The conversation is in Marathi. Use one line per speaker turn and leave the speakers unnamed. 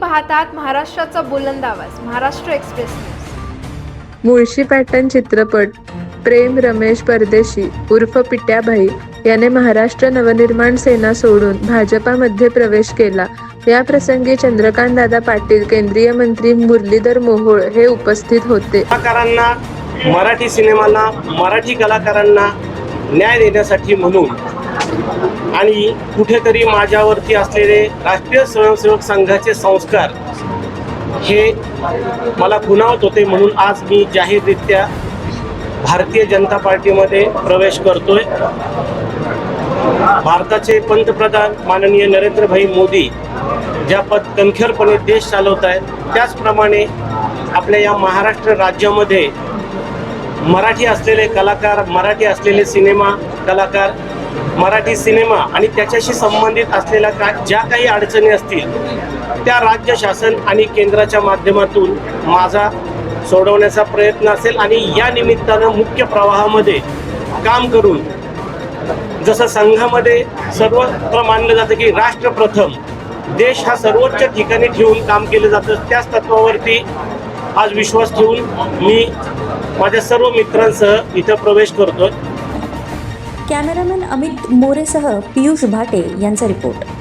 पाहतात महाराष्ट्राचा बुलंद आवाज Maharashtra express news.
Mulshi pattern चित्रपट प्रेम रमेश परदेशी उर्फ पिट्याभाई याने महाराष्ट्र नवनिर्माण सेना सोडून भाजपामध्ये प्रवेश केला. या प्रसंगी चंद्रकांतदादा पाटील केंद्रीय मंत्री मुरलीधर मोहोळ हे उपस्थित होते.
कलाकारांना मराठी सिनेमाला मराठी कलाकारांना न्याय देण्यासाठी म्हणून आणि कुठेतरी माझ्यावरती असलेले राष्ट्रीय स्वयंसेवक संघाचे संस्कार हे मला खुणावत होते म्हणून आज मी जाहीररित्या भारतीय जनता पार्टीमध्ये प्रवेश करतोय. भारताचे पंतप्रधान माननीय नरेंद्रभाई मोदी ज्या पद कणखेरपणे देश चालवत आहेत त्याचप्रमाणे आपल्या या महाराष्ट्र राज्यामध्ये मराठी असलेले कलाकार मराठी असलेले सिनेमा कलाकार मराठी सिनेमा आणि त्याच्याशी संबंधित असलेल्या का ज्या काही अडचणी असतील त्या राज्य शासन आणि केंद्राच्या माध्यमातून माझा सोडवण्याचा प्रयत्न असेल आणि या निमित्तानं मुख्य प्रवाहामध्ये काम करून जसं संघामध्ये सर्वत्र मानलं जातं की राष्ट्र प्रथम देश हा सर्वोच्च ठिकाणी ठेवून काम केलं जातं त्याच तत्वावरती आज विश्वास ठेवून मी माझ्या सर्व मित्रांसह इथं प्रवेश करतो
कॅमेरामॅन अमित मोरेसह पियुष भाटे यांचा रिपोर्ट.